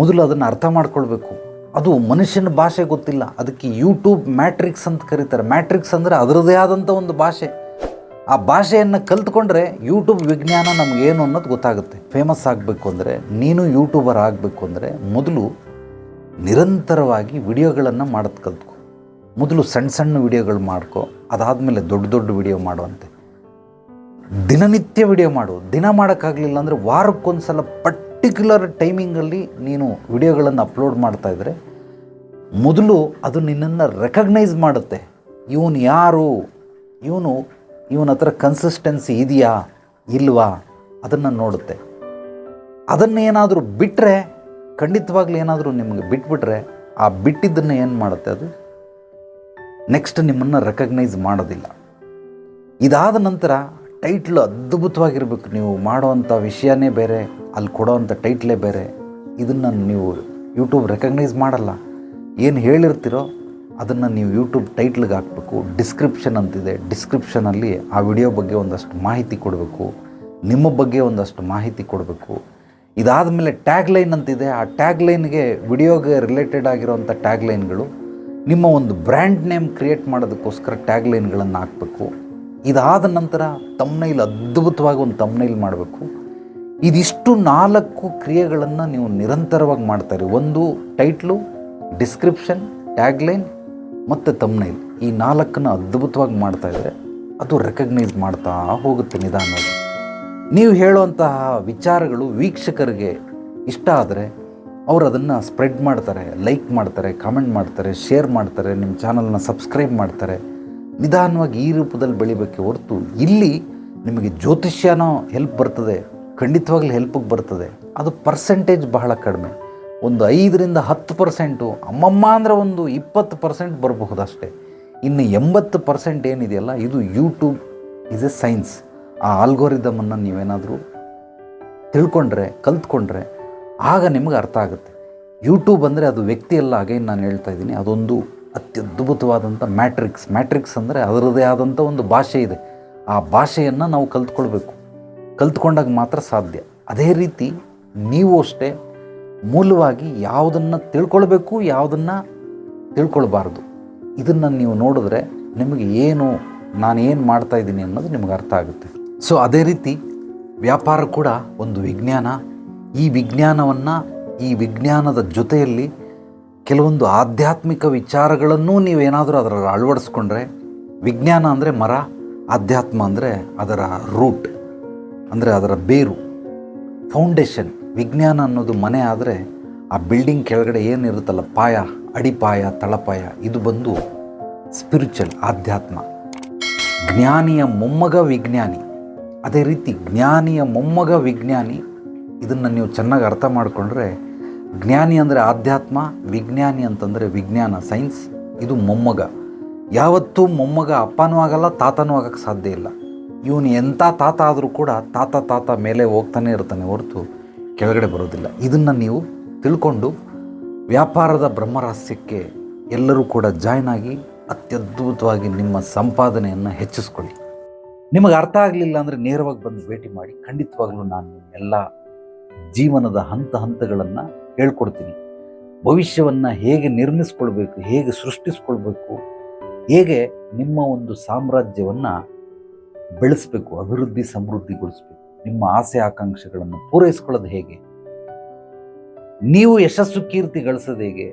ಮೊದಲು ಅದನ್ನು ಅರ್ಥ ಮಾಡ್ಕೊಳ್ಬೇಕು. ಅದು ಮನುಷ್ಯನ ಭಾಷೆ ಗೊತ್ತಿಲ್ಲ. ಅದಕ್ಕೆ ಯೂಟ್ಯೂಬ್ ಮ್ಯಾಟ್ರಿಕ್ಸ್ ಅಂತ ಕರೀತಾರೆ. ಮ್ಯಾಟ್ರಿಕ್ಸ್ ಅಂದರೆ ಅದರದೇ ಆದಂಥ ಒಂದು ಭಾಷೆ. ಆ ಭಾಷೆಯನ್ನು ಕಲ್ತ್ಕೊಂಡ್ರೆ ಯೂಟ್ಯೂಬ್ ವಿಜ್ಞಾನ ನಮಗೇನು ಅನ್ನೋದು ಗೊತ್ತಾಗುತ್ತೆ. ಫೇಮಸ್ ಆಗಬೇಕು ಅಂದರೆ, ನೀನು ಯೂಟ್ಯೂಬರ್ ಆಗಬೇಕು ಅಂದರೆ ಮೊದಲು ನಿರಂತರವಾಗಿ ವಿಡಿಯೋಗಳನ್ನು ಮಾಡೋದು ಕಲ್ತ್ಕೊ. ಮೊದಲು ಸಣ್ಣ ಸಣ್ಣ ವಿಡಿಯೋಗಳು ಮಾಡ್ಕೊ, ಅದಾದಮೇಲೆ ದೊಡ್ಡ ದೊಡ್ಡ ವಿಡಿಯೋ ಮಾಡುವಂತೆ ದಿನನಿತ್ಯ ವಿಡಿಯೋ ಮಾಡು. ದಿನ ಮಾಡೋಕ್ಕಾಗಲಿಲ್ಲ ಅಂದರೆ ವಾರಕ್ಕೊಂದು ಸಲ ಪರ್ಟಿಕ್ಯುಲರ್ ಟೈಮಿಂಗಲ್ಲಿ ನೀನು ವಿಡಿಯೋಗಳನ್ನು ಅಪ್ಲೋಡ್ ಮಾಡ್ತಾ ಇದ್ದರೆ ಮೊದಲು ಅದು ನಿನ್ನನ್ನು ರೆಕಗ್ನೈಸ್ ಮಾಡುತ್ತೆ. ಇವನು ಯಾರು? ಇವನು, ಇವನ ಹತ್ರ ಕನ್ಸಿಸ್ಟೆನ್ಸಿ ಇದೆಯಾ? ಇಲ್ವಾ? ಅದನ್ನು ನೋಡುತ್ತೆ. ಅದನ್ನೇನಾದರೂ ಬಿಟ್ಟರೆ ಖಂಡಿತವಾಗ್ಲೂ ಏನಾದರೂ ನಿಮಗೆ ಬಿಟ್ಬಿಟ್ರೆ ಆ ಬಿಟ್ಟಿದ್ದನ್ನು ಏನು ಮಾಡುತ್ತೆ ಅದು? ನೆಕ್ಸ್ಟ್ ನಿಮ್ಮನ್ನು ರೆಕಗ್ನೈಸ್ ಮಾಡೋದಿಲ್ಲ. ಇದಾದ ನಂತರ ಟೈಟ್ಲು ಅದ್ಭುತವಾಗಿರ್ಬೇಕು. ನೀವು ಮಾಡೋವಂಥ ವಿಷಯನೇ ಬೇರೆ, ಅಲ್ಲಿ ಕೊಡೋವಂಥ ಟೈಟ್ಲೇ ಬೇರೆ. ಇದನ್ನು ನೀವು ಯೂಟ್ಯೂಬ್ ರೆಕಗ್ನೈಸ್ ಮಾಡಲ್ಲ. ಏನು ಹೇಳಿರ್ತೀರೋ ಅದನ್ನು ನೀವು ಯೂಟ್ಯೂಬ್ ಟೈಟ್ಲಿಗೆ ಹಾಕಬೇಕು. ಡಿಸ್ಕ್ರಿಪ್ಷನ್ ಅಂತಿದೆ. ಡಿಸ್ಕ್ರಿಪ್ಷನಲ್ಲಿ ಆ ವಿಡಿಯೋ ಬಗ್ಗೆ ಒಂದಷ್ಟು ಮಾಹಿತಿ ಕೊಡಬೇಕು. ನಿಮ್ಮ ಬಗ್ಗೆ ಒಂದಷ್ಟು ಮಾಹಿತಿ ಕೊಡಬೇಕು. ಇದಾದ ಮೇಲೆ ಟ್ಯಾಗ್ ಲೈನ್ ಅಂತಿದೆ. ಆ ಟ್ಯಾಗ್ ಲೈನ್ಗೆ ವಿಡಿಯೋಗೆ ರಿಲೇಟೆಡ್ ಆಗಿರೋವಂಥ ಟ್ಯಾಗ್ ಲೈನ್ಗಳು ನಿಮ್ಮ ಒಂದು ಬ್ರ್ಯಾಂಡ್ ನೇಮ್ ಕ್ರಿಯೇಟ್ ಮಾಡೋದಕ್ಕೋಸ್ಕರ ಟ್ಯಾಗ್ ಲೈನ್ಗಳನ್ನು ಹಾಕಬೇಕು. ಇದಾದ ನಂತರ ತಮ್ನೈಲ್ ಅದ್ಭುತವಾಗಿ ಒಂದು ತಮ್ನೈಲ್ ಮಾಡಬೇಕು. ಇದಿಷ್ಟು ನಾಲ್ಕು ಕ್ರಿಯೆಗಳನ್ನು ನೀವು ನಿರಂತರವಾಗಿ ಮಾಡ್ತಾರೆ ಒಂದು ಟೈಟ್ಲು ಡಿಸ್ಕ್ರಿಪ್ಷನ್ ಟ್ಯಾಗ್ ಲೈನ್ ಮತ್ತು ತಮ್ನೈಲ್ ಈ ನಾಲ್ಕನ್ನು ಅದ್ಭುತವಾಗಿ ಮಾಡ್ತಾ ಇದ್ದರೆ ಅದು ರೆಕಗ್ನೈಸ್ ಮಾಡ್ತಾ ಹೋಗುತ್ತೆ ನಿಧಾನವಾಗಿ. ನೀವು ಹೇಳುವಂತಹ ವಿಚಾರಗಳು ವೀಕ್ಷಕರಿಗೆ ಇಷ್ಟ ಆದರೆ ಅವರು ಅದನ್ನು ಸ್ಪ್ರೆಡ್ ಮಾಡ್ತಾರೆ, ಲೈಕ್ ಮಾಡ್ತಾರೆ, ಕಾಮೆಂಟ್ ಮಾಡ್ತಾರೆ, ಶೇರ್ ಮಾಡ್ತಾರೆ, ನಿಮ್ಮ ಚಾನಲ್ನ ಸಬ್ಸ್ಕ್ರೈಬ್ ಮಾಡ್ತಾರೆ. ನಿಧಾನವಾಗಿ ಈ ರೂಪದಲ್ಲಿ ಬೆಳಿಬೇಕೆ ಹೊರತು ಇಲ್ಲಿ ನಿಮಗೆ ಜ್ಯೋತಿಷ್ಯನೋ ಹೆಲ್ಪ್ ಬರ್ತದೆ, ಖಂಡಿತವಾಗ್ಲೂ ಹೆಲ್ಪಿಗೆ ಬರ್ತದೆ. ಅದು ಪರ್ಸೆಂಟೇಜ್ ಬಹಳ ಕಡಿಮೆ. ಒಂದು ಐದರಿಂದ ಹತ್ತು ಪರ್ಸೆಂಟು ಅಮ್ಮಮ್ಮ ಅಂದರೆ ಒಂದು ಇಪ್ಪತ್ತು ಪರ್ಸೆಂಟ್ ಬರಬಹುದು ಅಷ್ಟೇ ಇನ್ನು ಎಂಬತ್ತು ಪರ್ಸೆಂಟ್ ಏನಿದೆಯಲ್ಲ, ಇದು ಯೂಟ್ಯೂಬ್ ಇಸ್ ಎ ಸೈನ್ಸ್ ಆ ಆಲ್ಗೋರಿದಮನ್ನು ನೀವೇನಾದರೂ ತಿಳ್ಕೊಂಡ್ರೆ, ಕಲ್ತ್ಕೊಂಡ್ರೆ ಆಗ ನಿಮಗೆ ಅರ್ಥ ಆಗುತ್ತೆ. ಯೂಟ್ಯೂಬ್ ಅಂದರೆ ಅದು ವ್ಯಕ್ತಿ ಹಾಗೆ ನಾನು ಹೇಳ್ತಾ ಇದ್ದೀನಿ. ಅದೊಂದು ಅತ್ಯದ್ಭುತವಾದಂಥ ಮ್ಯಾಟ್ರಿಕ್ಸ್ ಮ್ಯಾಟ್ರಿಕ್ಸ್ ಅಂದರೆ ಅದರದೇ ಆದಂಥ ಒಂದು ಭಾಷೆ ಇದೆ. ಆ ಭಾಷೆಯನ್ನು ನಾವು ಕಲ್ತ್ಕೊಳ್ಬೇಕು. ಕಲ್ತ್ಕೊಂಡಾಗ ಮಾತ್ರ ಸಾಧ್ಯ. ಅದೇ ರೀತಿ ನೀವು ಅಷ್ಟೇ ಮೂಲವಾಗಿ ಯಾವುದನ್ನು ತಿಳ್ಕೊಳ್ಬೇಕು, ಯಾವುದನ್ನು ತಿಳ್ಕೊಳ್ಬಾರ್ದು. ಇದನ್ನು ನೀವು ನೋಡಿದ್ರೆ ನಿಮಗೆ ಏನು ನಾನು ಏನು ಮಾಡ್ತಾ ಇದ್ದೀನಿ ಅನ್ನೋದು ನಿಮಗೆ ಅರ್ಥ ಆಗುತ್ತೆ. ಸೊ ಅದೇ ರೀತಿ ವ್ಯಾಪಾರ ಕೂಡ ಒಂದು ವಿಜ್ಞಾನ. ಈ ವಿಜ್ಞಾನವನ್ನು ಈ ವಿಜ್ಞಾನದ ಜೊತೆಯಲ್ಲಿ ಕೆಲವೊಂದು ಆಧ್ಯಾತ್ಮಿಕ ವಿಚಾರಗಳನ್ನೂ ನೀವೇನಾದರೂ ಅದರಲ್ಲಿ ಅಳವಡಿಸ್ಕೊಂಡ್ರೆ, ವಿಜ್ಞಾನ ಅಂದರೆ ಮರ, ಆಧ್ಯಾತ್ಮ ಅಂದರೆ ಅದರ ರೂಟ್ ಅಂದರೆ ಅದರ ಬೇರು ಫೌಂಡೇಶನ್ ವಿಜ್ಞಾನ ಅನ್ನೋದು ಮನೆ ಆದರೆ ಆ ಬಿಲ್ಡಿಂಗ್ ಕೆಳಗಡೆ ಏನಿರುತ್ತಲ್ಲ, ಪಾಯ, ಅಡಿಪಾಯ, ತಳಪಾಯ, ಇದು ಬಂದು ಸ್ಪಿರಿಚುವಲ್ ಆಧ್ಯಾತ್ಮ. ಜ್ಞಾನಿಯ ಮೊಮ್ಮಗ ವಿಜ್ಞಾನಿ. ಅದೇ ರೀತಿ ಜ್ಞಾನಿಯ ಮೊಮ್ಮಗ ವಿಜ್ಞಾನಿ, ಇದನ್ನು ನೀವು ಚೆನ್ನಾಗಿ ಅರ್ಥ ಮಾಡಿಕೊಂಡ್ರೆ, ಜ್ಞಾನಿ ಅಂದರೆ ಆಧ್ಯಾತ್ಮ, ವಿಜ್ಞಾನಿ ಅಂತಂದರೆ ವಿಜ್ಞಾನ, ಸೈನ್ಸ್, ಇದು ಮೊಮ್ಮಗ. ಯಾವತ್ತೂ ಮೊಮ್ಮಗ ಅಪ್ಪನೂ ಆಗಲ್ಲ, ತಾತನೂ ಆಗೋಕ್ಕೆ ಸಾಧ್ಯ ಇಲ್ಲ. ಇವನು ಎಂಥ ತಾತ ಆದರೂ ಕೂಡ ತಾತ ತಾತ ಮೇಲೆ ಹೋಗ್ತಾನೆ ಇರ್ತಾನೆ ಹೊರತು ಕೆಳಗಡೆ ಬರೋದಿಲ್ಲ. ಇದನ್ನು ನೀವು ತಿಳ್ಕೊಂಡು ವ್ಯಾಪಾರದ ಬ್ರಹ್ಮರಹಸ್ಯಕ್ಕೆ ಎಲ್ಲರೂ ಕೂಡ ಜಾಯ್ನ್ ಆಗಿ ಅತ್ಯದ್ಭುತವಾಗಿ ನಿಮ್ಮ ಸಂಪಾದನೆಯನ್ನು ಹೆಚ್ಚಿಸ್ಕೊಳ್ಳಿ. ನಿಮಗೆ ಅರ್ಥ ಆಗಲಿಲ್ಲ ಅಂದರೆ ನೇರವಾಗಿ ಬಂದು ಭೇಟಿ ಮಾಡಿ ಖಂಡಿತವಾಗ್ಲೂ ನಾನು ಎಲ್ಲ ಜೀವನದ ಹಂತ ಹಂತಗಳನ್ನು ಹೇಳ್ಕೊಡ್ತೀನಿ. ಭವಿಷ್ಯವನ್ನು ಹೇಗೆ ನಿರ್ಮಿಸ್ಕೊಳ್ಬೇಕು, ಹೇಗೆ ಸೃಷ್ಟಿಸ್ಕೊಳ್ಬೇಕು, ಹೇಗೆ ನಿಮ್ಮ ಒಂದು ಸಾಮ್ರಾಜ್ಯವನ್ನು ಬೆಳೆಸಬೇಕು, ಅಭಿವೃದ್ಧಿ ಸಮೃದ್ಧಿಗೊಳಿಸಬೇಕು, ನಿಮ್ಮ ಆಸೆ ಆಕಾಂಕ್ಷೆಗಳನ್ನು ಪೂರೈಸ್ಕೊಳ್ಳೋದು ಹೇಗೆ? ನೀವು ಯಶಸ್ಸು ಕೀರ್ತಿ ಗಳಿಸೋದು ಹೇಗೆ?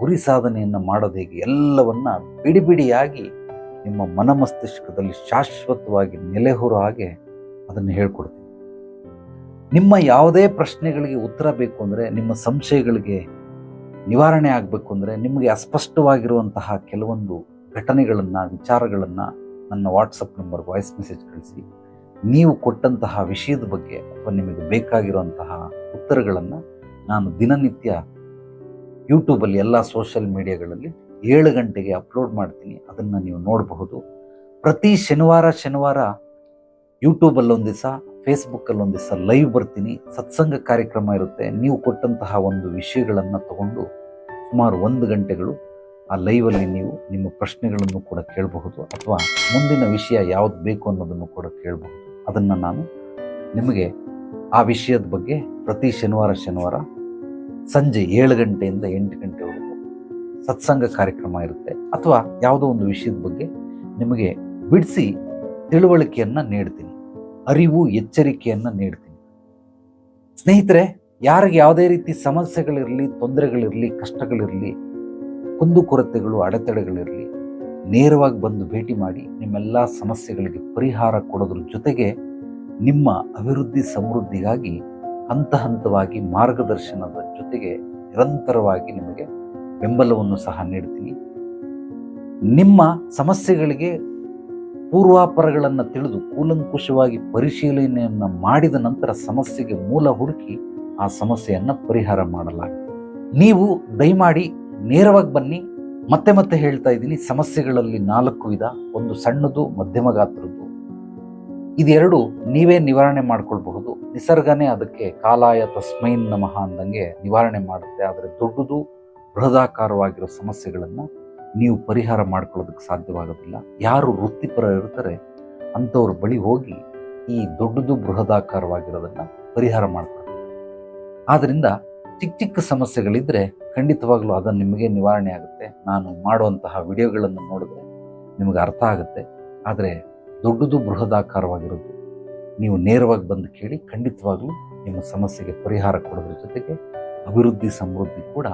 ಗುರಿ ಸಾಧನೆಯನ್ನು ಮಾಡೋದು ಹೇಗೆ? ಎಲ್ಲವನ್ನ ಬಿಡಿ ಬಿಡಿಯಾಗಿ ನಿಮ್ಮ ಮನಮಸ್ತಿಷ್ಕದಲ್ಲಿ ಶಾಶ್ವತವಾಗಿ ನೆಲೆಹೊರೋ ಹಾಗೆ ಅದನ್ನು ಹೇಳ್ಕೊಡ್ತೀನಿ. ನಿಮ್ಮ ಯಾವುದೇ ಪ್ರಶ್ನೆಗಳಿಗೆ ಉತ್ತರ ಬೇಕು ಅಂದರೆ, ನಿಮ್ಮ ಸಂಶಯಗಳಿಗೆ ನಿವಾರಣೆ ಆಗಬೇಕು ಅಂದರೆ, ನಿಮಗೆ ಅಸ್ಪಷ್ಟವಾಗಿರುವಂತಹ ಕೆಲವೊಂದು ಘಟನೆಗಳನ್ನು, ವಿಚಾರಗಳನ್ನು ನನ್ನ ವಾಟ್ಸಪ್ ನಂಬರ್ ವಾಯ್ಸ್ ಮೆಸೇಜ್ ಕಳಿಸಿ. ನೀವು ಕೊಟ್ಟಂತಹ ವಿಷಯದ ಬಗ್ಗೆ ಅಥವಾ ನಿಮಗೆ ಬೇಕಾಗಿರುವಂತಹ ಉತ್ತರಗಳನ್ನು ನಾನು ದಿನನಿತ್ಯ ಯೂಟ್ಯೂಬಲ್ಲಿ ಎಲ್ಲ ಸೋಷಿಯಲ್ ಮೀಡಿಯಾಗಳಲ್ಲಿ ಏಳು ಗಂಟೆಗೆ ಅಪ್ಲೋಡ್ ಮಾಡ್ತೀನಿ, ಅದನ್ನು ನೀವು ನೋಡಬಹುದು. ಪ್ರತಿ ಶನಿವಾರ ಶನಿವಾರ ಯೂಟ್ಯೂಬಲ್ಲಿ ಒಂದು ದಿವಸ ಫೇಸ್ಬುಕ್ಕಲ್ಲಿ ಒಂದು ದಿವಸ ಲೈವ್ ಬರ್ತೀನಿ. ಸತ್ಸಂಗ ಕಾರ್ಯಕ್ರಮ ಇರುತ್ತೆ. ನೀವು ಕೊಟ್ಟಂತಹ ಒಂದು ವಿಷಯಗಳನ್ನು ತಗೊಂಡು ಸುಮಾರು ಒಂದು ಗಂಟೆಗಳು ಆ ಲೈವಲ್ಲಿ ನೀವು ನಿಮ್ಮ ಪ್ರಶ್ನೆಗಳನ್ನು ಕೂಡ ಕೇಳಬಹುದು ಅಥವಾ ಮುಂದಿನ ವಿಷಯ ಯಾವುದು ಬೇಕು ಅನ್ನೋದನ್ನು ಕೂಡ ಕೇಳಬಹುದು. ಅದನ್ನು ನಾನು ನಿಮಗೆ ಆ ವಿಷಯದ ಬಗ್ಗೆ ಪ್ರತಿ ಶನಿವಾರ ಶನಿವಾರ ಸಂಜೆ ಏಳು ಗಂಟೆಯಿಂದ ಎಂಟು ಗಂಟೆವರೆಗೂ ಸತ್ಸಂಗ ಕಾರ್ಯಕ್ರಮ ಇರುತ್ತೆ. ಅಥವಾ ಯಾವುದೋ ಒಂದು ವಿಷಯದ ಬಗ್ಗೆ ನಿಮಗೆ ಬಿಡಿಸಿ ತಿಳುವಳಿಕೆಯನ್ನು ನೀಡ್ತೀನಿ. ಅರಿವು, ಎಚ್ಚರಿಕೆಯನ್ನು ನೀಡ್ತೀನಿ. ಸ್ನೇಹಿತರೆ, ಯಾರಿಗೆ ಯಾವುದೇ ರೀತಿ ಸಮಸ್ಯೆಗಳಿರಲಿ, ತೊಂದರೆಗಳಿರಲಿ, ಕಷ್ಟಗಳಿರಲಿ ಕುಂದುಕೊರತೆಗಳು ಅಡೆತಡೆಗಳಿರಲಿ, ನೇರವಾಗಿ ಬಂದು ಭೇಟಿ ಮಾಡಿ ನಿಮ್ಮೆಲ್ಲ ಸಮಸ್ಯೆಗಳಿಗೆ ಪರಿಹಾರ ಕೊಡೋದ್ರ ಜೊತೆಗೆ ನಿಮ್ಮ ಅಭಿವೃದ್ಧಿ ಸಮೃದ್ಧಿಗಾಗಿ ಹಂತ ಹಂತವಾಗಿ ಮಾರ್ಗದರ್ಶನದ ಜೊತೆಗೆ ನಿರಂತರವಾಗಿ ನಿಮಗೆ ಬೆಂಬಲವನ್ನು ಸಹ ನೀಡ್ತೀನಿ. ನಿಮ್ಮ ಸಮಸ್ಯೆಗಳಿಗೆ ಪೂರ್ವಾಪರಗಳನ್ನು ತಿಳಿದು ಕೂಲಂಕುಷವಾಗಿ ಪರಿಶೀಲನೆಯನ್ನು ಮಾಡಿದ ನಂತರ ಸಮಸ್ಯೆಗೆ ಮೂಲ ಹುಡುಕಿ ಆ ಸಮಸ್ಯೆಯನ್ನು ಪರಿಹಾರ ಮಾಡಲಾಗುತ್ತೆ ನೀವು ದಯಮಾಡಿ ನೇರವಾಗಿ ಬನ್ನಿ. ಮತ್ತೆ ಮತ್ತೆ ಹೇಳ್ತಾ ಇದ್ದೀನಿ. ಸಮಸ್ಯೆಗಳಲ್ಲಿ ನಾಲ್ಕು ವಿಧ. ಒಂದು ಸಣ್ಣದು, ಮಧ್ಯಮ ಗಾತ್ರದ್ದು. ಇದೆರಡು ನೀವೇ ನಿವಾರಣೆ ಮಾಡಿಕೊಳ್ಬಹುದು. ನಿಸರ್ಗನೇ ಅದಕ್ಕೆ ಕಾಲಾಯ ತಸ್ಮೈನ್ ನಮಃ ಅಂದಂಗೆ ನಿವಾರಣೆ ಮಾಡುತ್ತೆ. ಆದರೆ ದೊಡ್ಡದು ಬೃಹದಾಕಾರವಾಗಿರೋ ಸಮಸ್ಯೆಗಳನ್ನು ನೀವು ಪರಿಹಾರ ಮಾಡ್ಕೊಳ್ಳೋದಕ್ಕೆ ಸಾಧ್ಯವಾಗೋದಿಲ್ಲ. ಯಾರು ವೃತ್ತಿಪರ ಇರ್ತಾರೆ ಅಂಥವ್ರ ಬಳಿ ಹೋಗಿ ಈ ದೊಡ್ಡದು ಬೃಹದಾಕಾರವಾಗಿರೋದನ್ನು ಪರಿಹಾರ ಮಾಡ್ಕೊಳ್ತಾರೆ ಆದ್ದರಿಂದ ಚಿಕ್ಕ ಚಿಕ್ಕ ಸಮಸ್ಯೆಗಳಿದ್ದರೆ ಖಂಡಿತವಾಗ್ಲೂ ಅದನ್ನು ನಿಮಗೆ ನಿವಾರಣೆ ಆಗುತ್ತೆ. ನಾನು ಮಾಡುವಂತಹ ವಿಡಿಯೋಗಳನ್ನು ನೋಡಿದ್ರೆ ನಿಮಗೆ ಅರ್ಥ ಆಗುತ್ತೆ. ಆದರೆ ದೊಡ್ಡದು ಬೃಹದಾಕಾರವಾಗಿರೋದು ನೀವು ನೇರವಾಗಿ ಬಂದು ಕೇಳಿ ಖಂಡಿತವಾಗ್ಲೂ ನಿಮ್ಮ ಸಮಸ್ಯೆಗೆ ಪರಿಹಾರ ಕೊಡೋದ್ರ ಜೊತೆಗೆ ಅಭಿವೃದ್ಧಿ ಸಮೃದ್ಧಿ ಕೂಡ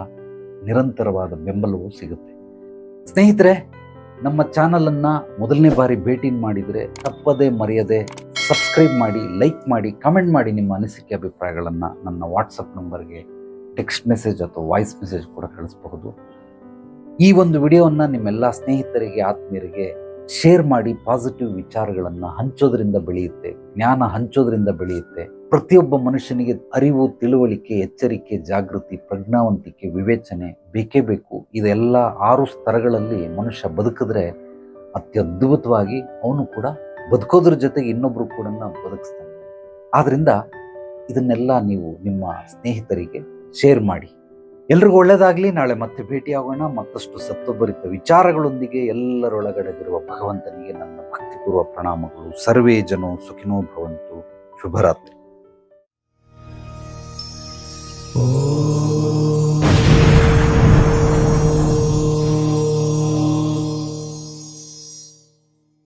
ನಿರಂತರವಾದ ಬೆಂಬಲವೂ ಸಿಗುತ್ತೆ. ಸ್ನೇಹಿತರೆ, ನಮ್ಮ ಚಾನಲನ್ನು ಮೊದಲನೇ ಬಾರಿ ಭೇಟಿ ಮಾಡಿದರೆ ತಪ್ಪದೇ ಮರೆಯದೆ ಸಬ್ಸ್ಕ್ರೈಬ್ ಮಾಡಿ, ಲೈಕ್ ಮಾಡಿ, ಕಮೆಂಟ್ ಮಾಡಿ ನಿಮ್ಮ ಅನಿಸಿಕೆ ಅಭಿಪ್ರಾಯಗಳನ್ನು ನನ್ನ ವಾಟ್ಸಪ್ ನಂಬರ್ಗೆ ಟೆಕ್ಸ್ಟ್ ಮೆಸೇಜ್ ಅಥವಾ ವಾಯ್ಸ್ ಮೆಸೇಜ್ ಕೂಡ ಕಳಿಸ್ಬಹುದು. ಈ ಒಂದು ವಿಡಿಯೋವನ್ನು ನಿಮ್ಮೆಲ್ಲ ಸ್ನೇಹಿತರಿಗೆ, ಆತ್ಮೀಯರಿಗೆ ಶೇರ್ ಮಾಡಿ, ಪಾಸಿಟಿವ್ ವಿಚಾರಗಳನ್ನು ಹಂಚೋದ್ರಿಂದ ಬೆಳೆಯುತ್ತೆ, ಜ್ಞಾನ ಹಂಚೋದ್ರಿಂದ ಬೆಳೆಯುತ್ತೆ. ಪ್ರತಿಯೊಬ್ಬ ಮನುಷ್ಯನಿಗೆ ಅರಿವು, ತಿಳುವಳಿಕೆ, ಎಚ್ಚರಿಕೆ, ಜಾಗೃತಿ, ಪ್ರಜ್ಞಾವಂತಿಕೆ, ವಿವೇಚನೆ ಬೇಕೇ ಬೇಕು. ಇದೆಲ್ಲ ಆರು ಸ್ತರಗಳಲ್ಲಿ ಮನುಷ್ಯ ಬದುಕಿದ್ರೆ ಅತ್ಯದ್ಭುತವಾಗಿ ಅವನು ಕೂಡ ಬದುಕೋದ್ರ ಜೊತೆಗೆ ಇನ್ನೊಬ್ಬರು ಕೂಡ ಬದುಕಿಸ್ತಾನೆ. ಆದ್ದರಿಂದ ಇದನ್ನೆಲ್ಲ ನೀವು ನಿಮ್ಮ ಸ್ನೇಹಿತರಿಗೆ ಶೇರ್ ಮಾಡಿ. ಎಲ್ರಿಗೂ ಒಳ್ಳೆಯದಾಗಲಿ ನಾಳೆ ಮತ್ತೆ ಭೇಟಿಯಾಗೋಣ. ಮತ್ತಷ್ಟು ಸತ್ವಭರಿತ ವಿಚಾರಗಳೊಂದಿಗೆ ಎಲ್ಲರೊಳಗಡೆಗಿರುವ ಭಗವಂತನಿಗೆ ನನ್ನ ಭಕ್ತಿಪೂರ್ವ ಪ್ರಣಾಮಗಳು. ಸರ್ವೇ ಜನೋ ಸುಖಿನೋ ಭವಂತು. ಶುಭರಾತ್ರಿ. Oh.